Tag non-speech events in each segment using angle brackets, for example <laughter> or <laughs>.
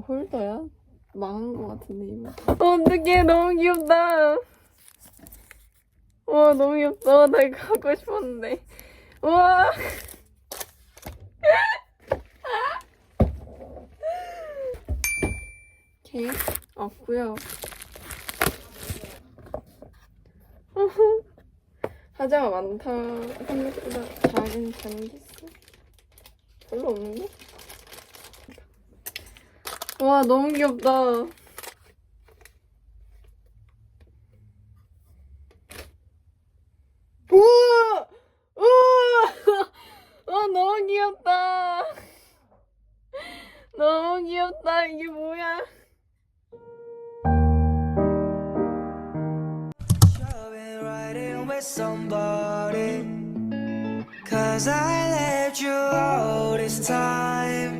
이거 홀더야? 망한 거 같은데 이거 어떡해 너무 귀엽다 와 너무 귀엽다 나 이거 갖고 싶었는데 우와 케이크 없고요 하자가 많다 생각보다 작은 잔디스 별로 없는데? 와 너무 귀엽다. 우와! 우와! 와 너무 귀엽다. 너무 귀엽다. 이게 뭐야? Somebody. Cause I let you all this time.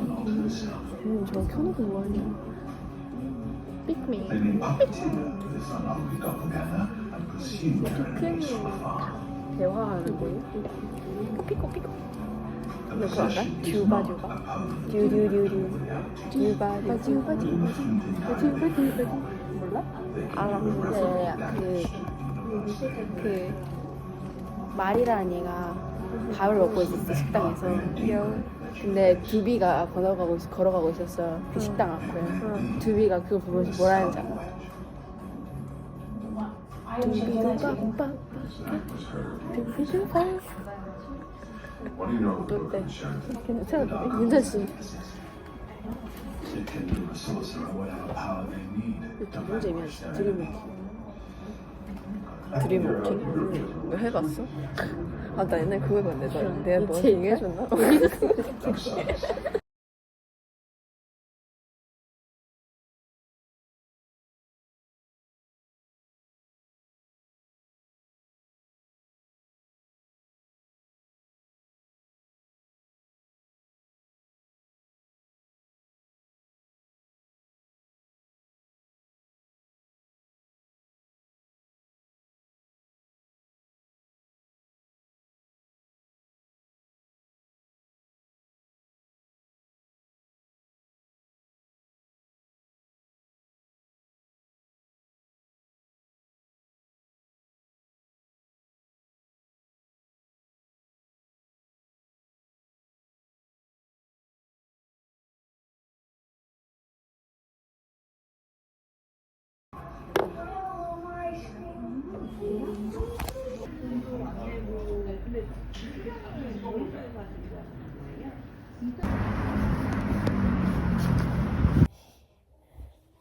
음, 저 켜놓고 뭐 하냐? 삑미. They've been puppeteered with this unholy doppelganger and pursued from afar. 대화하는 거예요? 피코 피코. 너 그거 알아? 듀바 듀바. 듀듀듀듀. 듀바 듀바 듀바 듀바 듀바 듀바 몰라? 알아. 야야야 그, 그 말이라는 얘가 밥을 먹고 있었어 식당에서. 근데 두비가 걸어가고 있, 걸어가고 있었어 그 식당 앞을 두비가 그거 보면서 뭐라 하는지 알아? 두비가 빡빡 두비가 What do you know 어때? about 괜찮아 괜찮지? It can give a sorcerer whatever power they need. 너무 재미없어 드림워킹. 드림워킹? 너 해봤어? 아, 나 옛날에 그거 해봤는데. 나, 내가 너한테 미치겠다. 얘기해줬나? <laughs> <laughs>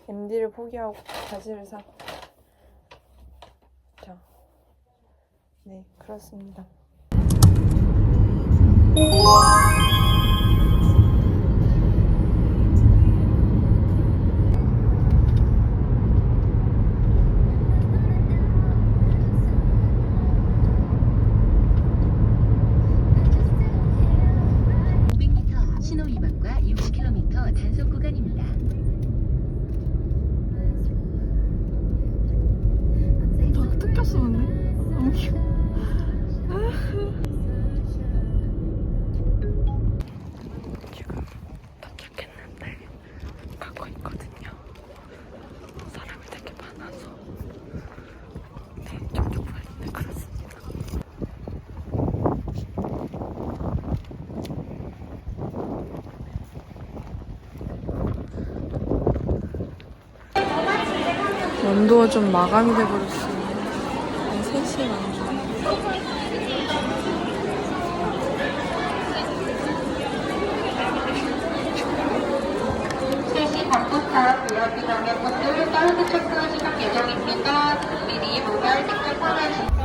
엠디를 포기하고 바지를 사. 자. 네, 그렇습니다. 원도가 좀 마감이 돼버렸어요. 한 3시에 갔는데. 세시 반부터 VIP 관객분들 사이드 체크하시는 예정입니다. 미리 모바일 확인해 Three,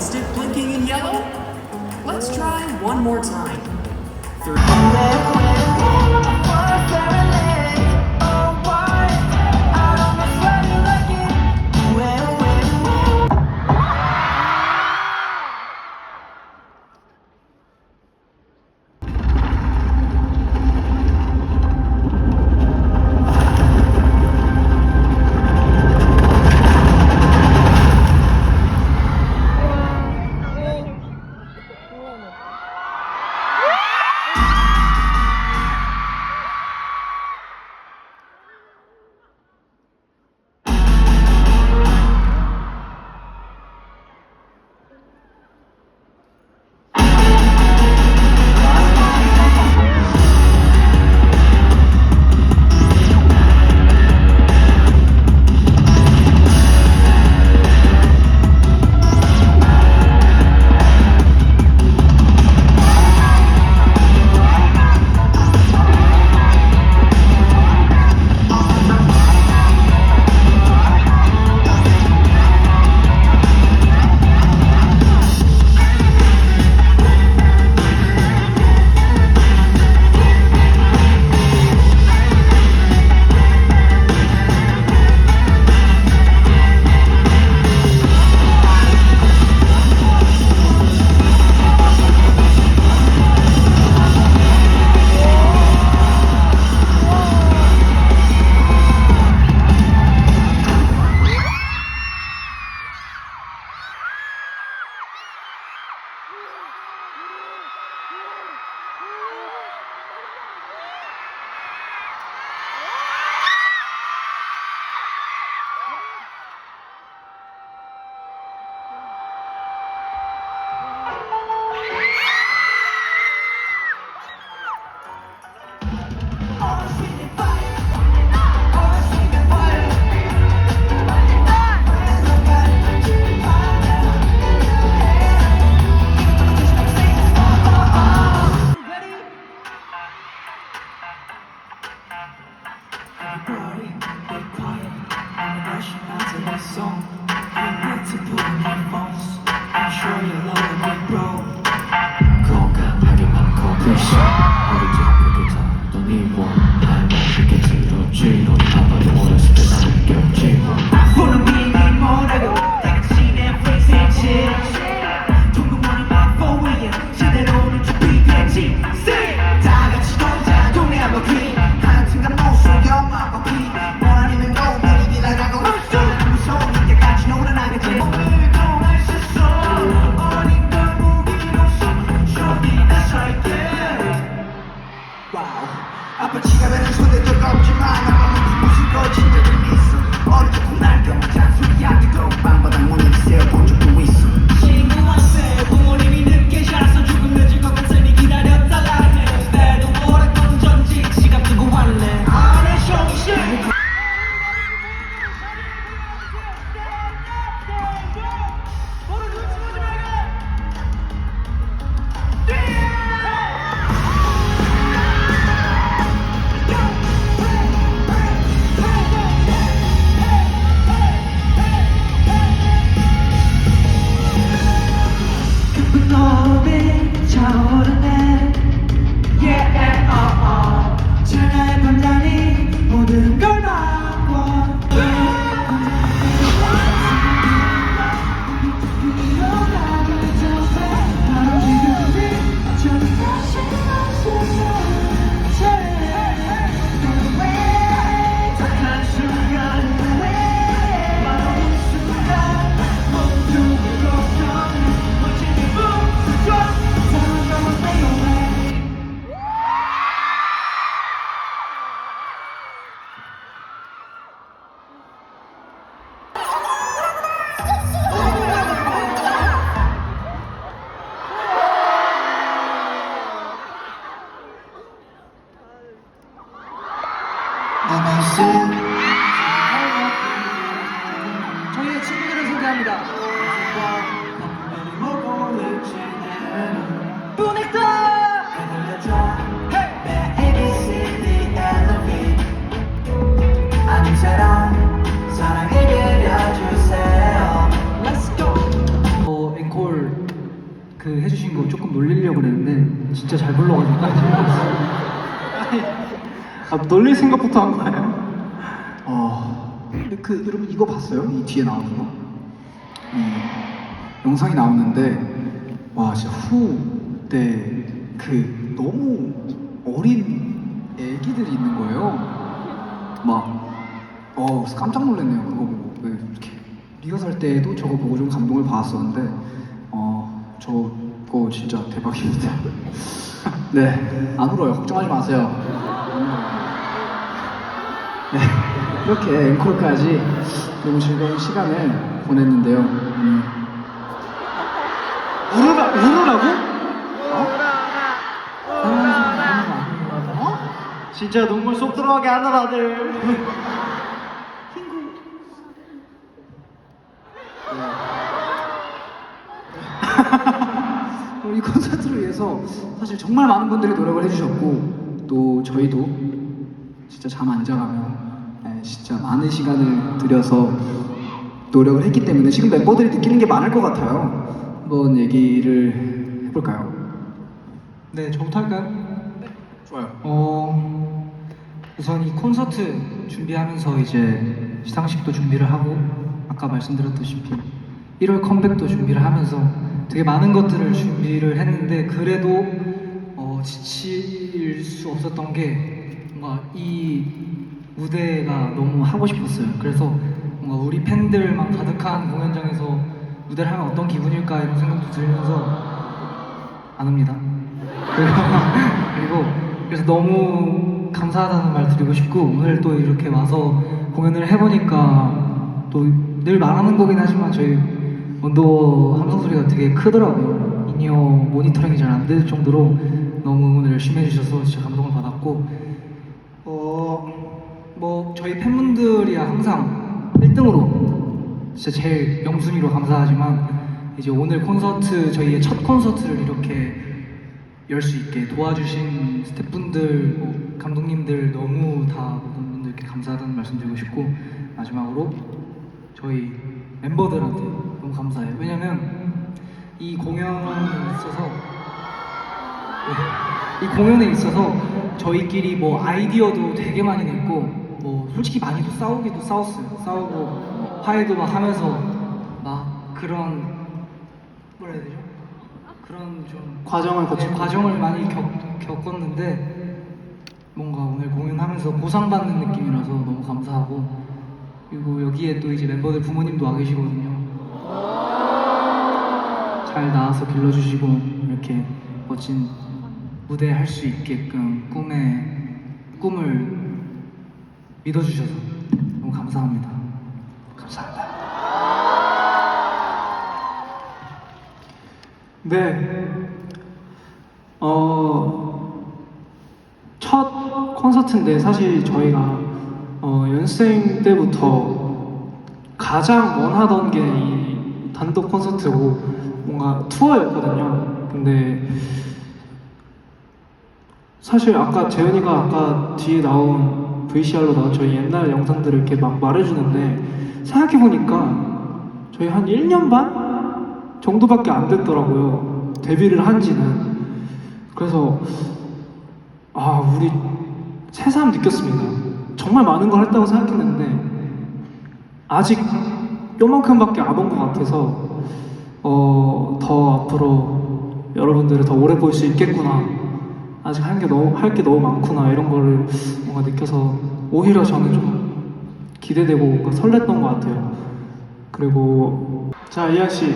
Stick blinking in yellow? Let's try one more time. 그 해주신 거 조금 놀리려고 그랬는데 진짜 잘 불러가지고. 아, 놀릴 생각부터 한 거예요? 어, 근데 그 여러분 이거 봤어요? 이 뒤에 나오는 거? 이 영상이 나오는데 와 진짜 후때 그 너무 어린 애기들이 있는 거예요. 막 어, 깜짝 놀랐네요. 그거 보고 왜 이렇게 리허설 때도 저거 보고 좀 감동을 받았었는데 어, 저거 진짜 대박입니다. <laughs> 네, 안 울어요. 걱정하지 마세요. 네, 이렇게 앵콜까지 너무 즐거운 시간을 보냈는데요. 음. 우르라, 우르라고? 어? 어? 진짜 눈물 쏙 들어가게 하나 다들. <laughs> 위해서 사실 정말 많은 분들이 노력을 해주셨고 또 저희도 진짜 잠 안 자가며 네, 진짜 많은 시간을 들여서 노력을 했기 때문에 지금 멤버들이 느끼는 게 많을 것 같아요. 한번 얘기를 해볼까요? 네, 저부터 할까요? 좋아요. 어, 우선 이 콘서트 준비하면서 이제 시상식도 준비를 하고 아까 말씀드렸다시피 1월 컴백도 준비를 하면서 되게 많은 것들을 준비를 했는데 그래도 어, 지칠 수 없었던 게 뭔가 이 무대가 너무 하고 싶었어요. 그래서 뭔가 우리 팬들만 가득한 공연장에서 무대를 하면 어떤 기분일까 이런 생각도 들면서 안 옵니다. <laughs> 그리고, 그래서 너무 감사하다는 말 드리고 싶고 오늘 또 이렇게 와서 공연을 해보니까 또 늘 말하는 거긴 하지만 저희 원더 함성 소리가 되게 크더라고요. 인이어 모니터링이 잘 안 될 정도로 너무 응원을 열심히 해주셔서 진짜 감동을 받았고 어 뭐 저희 팬분들이야 항상 1등으로 진짜 제일 명순위로 감사하지만 이제 오늘 콘서트 저희의 첫 콘서트를 이렇게 열 수 있게 도와주신 스태프분들, 뭐 감독님들 너무 다 모든 분들께 감사하다는 말씀 드리고 싶고 마지막으로 저희 멤버들한테 너무 감사해요. 왜냐면 이 공연에 있어서 네, 이 공연에 있어서 저희끼리 뭐 아이디어도 되게 많이 냈고 뭐 솔직히 많이도 싸우기도 싸웠어요. 싸우고 화해도 막 하면서 막 그런 뭐라 해야 되죠? 그런 좀 과정을 거친 네, 과정을 많이 겪, 겪었는데 뭔가 오늘 공연하면서 보상받는 느낌이라서 너무 감사하고 그리고 여기에 또 이제 멤버들 부모님도 와 계시거든요. 잘 나와서 길러주시고 이렇게 멋진 무대 할 수 있게끔 꿈에 꿈을 믿어주셔서 너무 감사합니다. 감사합니다. 네. 어, 첫 콘서트인데 사실 저희가 어, 연습생 때부터 가장 원하던 게이 단독 콘서트고 뭔가 투어였거든요. 근데 사실 아까 재현이가 아까 뒤에 나온 VCR로 나온 저희 옛날 영상들을 이렇게 막 말해주는데 생각해보니까 저희 한 1년 반 정도밖에 안 됐더라고요. 데뷔를 한 지는. 그래서 아, 우리 새삼 느꼈습니다. 정말 많은 걸 했다고 생각했는데 아직 요만큼밖에 안 온 것 같아서 어, 더 앞으로 여러분들을 더 오래 볼 수 있겠구나. 아직 할 게 너무 할 게 너무 많구나 이런 거를 뭔가 느껴서 오히려 저는 좀 기대되고 뭔가 설렜던 것 같아요. 그리고 자 이한 씨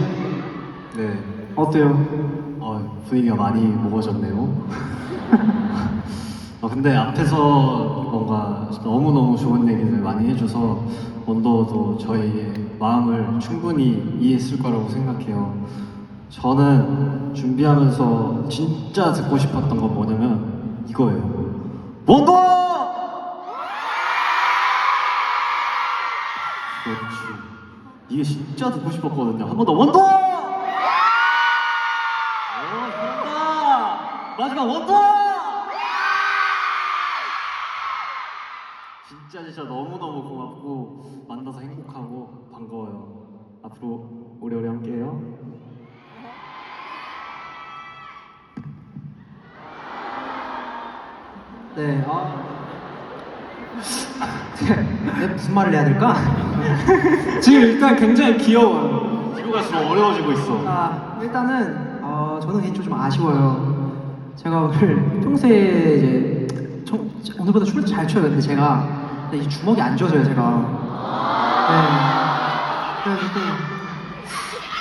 네, 어때요? 어, 분위기가 많이 무거워졌네요. <laughs> 어, 근데 앞에서 뭔가 너무너무 좋은 얘기를 많이 해줘서 원더도 저희의 마음을 충분히 이해했을 거라고 생각해요. 저는 준비하면서 진짜 듣고 싶었던 건 뭐냐면 이거예요. 원더! 그렇지. 이게 진짜 듣고 싶었거든요. 한 번 더 원더! 오, 잘한다! 마지막 원더! 진짜 진짜 너무너무 고맙고 만나서 행복하고 반가워요. 앞으로 오래오래 함께해요. 네, 아. 네, 무슨 말을 해야 될까? 지금 일단 굉장히 귀여워요. 뒤로 갈수록 어려워지고 있어. 아, 일단은 어, 저는 개인적으로 좀 아쉬워요. 제가 오늘 평소에 이제 좀, 오늘보다 춤을 잘 춰요. 근데 제가 근데 이 주먹이 안 쥐어져요, 제가. 네. 그래가지고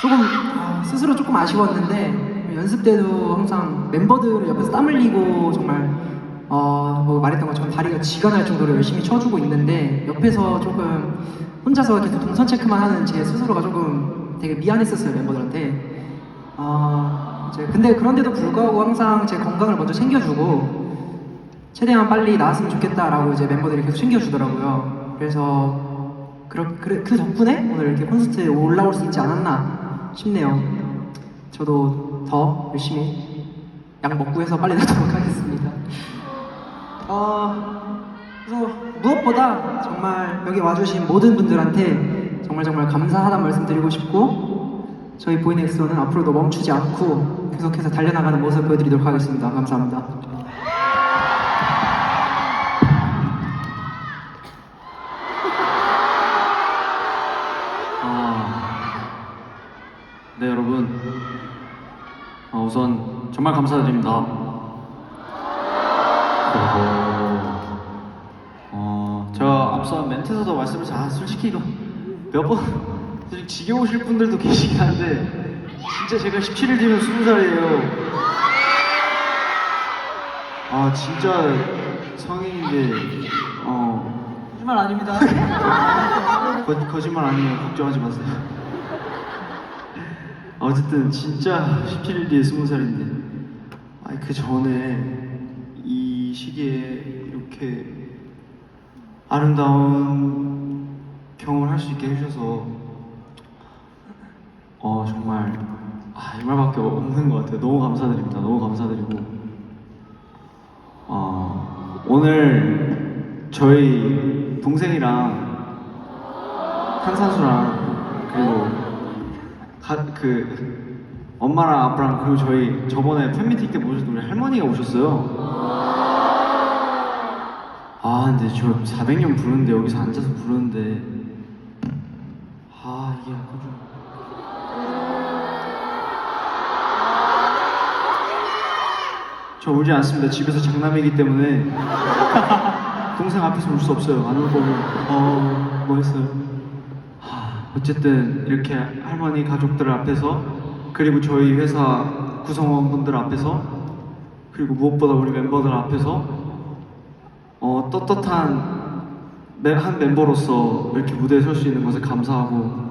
조금 아, 스스로 조금 아쉬웠는데 연습 때도 항상 멤버들 옆에서 땀 흘리고 정말 어, 뭐 말했던 것처럼 다리가 쥐가 날 정도로 열심히 쳐주고 있는데 옆에서 조금 혼자서 계속 동선 체크만 하는 제 스스로가 조금 되게 미안했었어요 멤버들한테. 아 이제 근데 그런데도 불구하고 항상 제 건강을 먼저 챙겨주고 최대한 빨리 나았으면 좋겠다라고 이제 멤버들이 계속 챙겨주더라고요. 그래서 그, 그, 그 덕분에 오늘 이렇게 콘서트에 올라올 수 있지 않았나 싶네요. 저도 더 열심히 약 먹고 해서 빨리 나도록 하겠습니다. 어, 그래서 무엇보다 정말 여기 와주신 모든 분들한테 정말 정말 감사하다는 말씀 드리고 싶고 저희 보이넥스원은 앞으로도 멈추지 않고 계속해서 달려나가는 모습 보여드리도록 하겠습니다. 감사합니다. 우선 정말 감사드립니다. 어, 제가 앞서 멘트에서도 말씀을 잘 솔직히 이거 몇번 지겨우실 분들도 계시긴 한데 진짜 제가 17일 뒤면 20살이에요. 아 진짜 성인인데 어 거짓말 아닙니다. <laughs> 거, 거짓말 아니에요. 걱정하지 마세요. 어쨌든 진짜 17일 뒤에 20살인데 아니 그 전에 이 시기에 이렇게 아름다운 경험을 할 수 있게 해주셔서 어 정말 아, 이 말밖에 없는 것 같아요. 너무 감사드립니다. 너무 감사드리고 어, 오늘 저희 동생이랑 한산수랑 그리고 가, 그 엄마랑 아빠랑 그리고 저희 저번에 팬미팅 때 모셨던 우리 할머니가 오셨어요. 아 근데 저 400년 부르는데 여기서 앉아서 부르는데 아 이게 약간 좀 저 울지 않습니다. 집에서 장남이기 때문에 <laughs> 동생 앞에서 울 수 없어요. 안 울 거면 어 뭐 했어요? 어쨌든 이렇게 할머니 가족들 앞에서 그리고 저희 회사 구성원분들 앞에서 그리고 무엇보다 우리 멤버들 앞에서 어, 떳떳한 매- 한 멤버로서 이렇게 무대에 설 수 있는 것에 감사하고.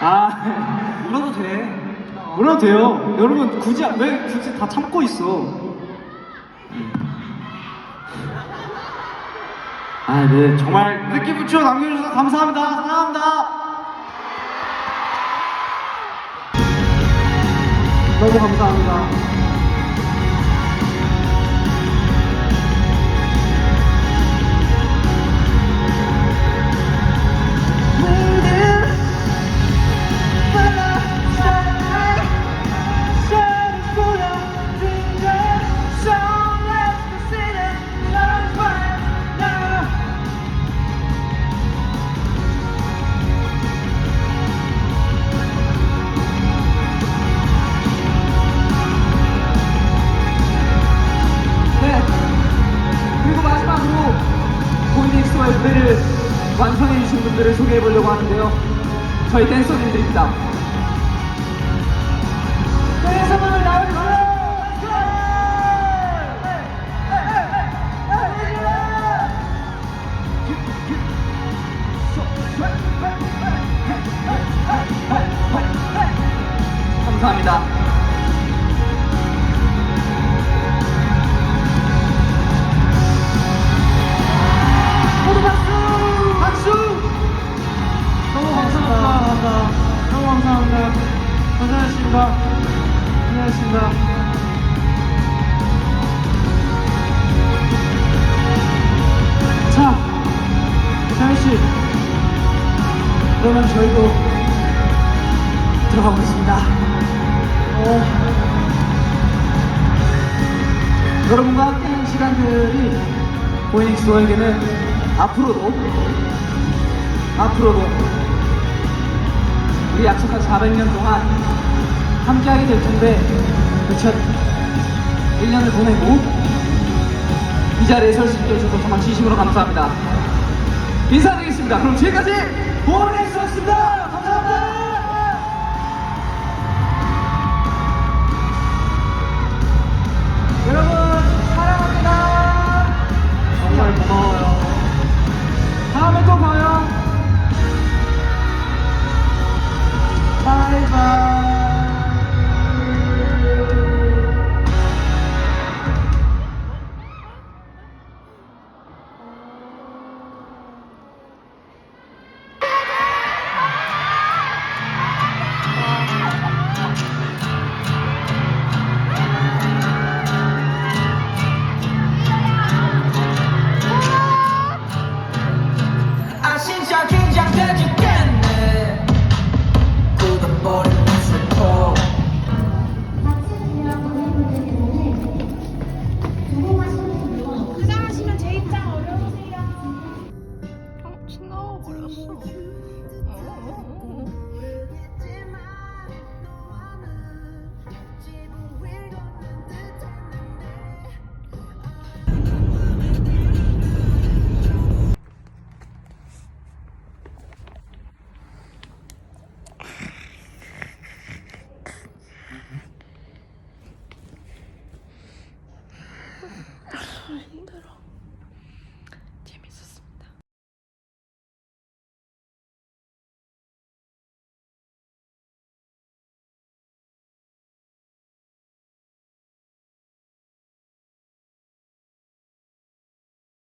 아 울어도 돼. 울어도 돼요. 여러분 굳이 안- 왜 굳이 다 참고 있어 아, 네. 정말 느낌 붙여 남겨주셔서 감사합니다. 사랑합니다. 너무 감사합니다. 무대를 완성해 주신 분들을 소개해 보려고 하는데요. 저희 댄서님들입니다. 저희도 들어가 보겠습니다. 어, 여러분과 함께하는 시간들이 보이닉스도에게는 앞으로도 앞으로도 우리 약속한 400년 동안 함께하게 될 텐데 그첫 1년을 보내고 이 자리에 설 수 있게 해주셔서 정말 진심으로 감사합니다. 인사드리겠습니다. 그럼 지금까지 보이닉스 였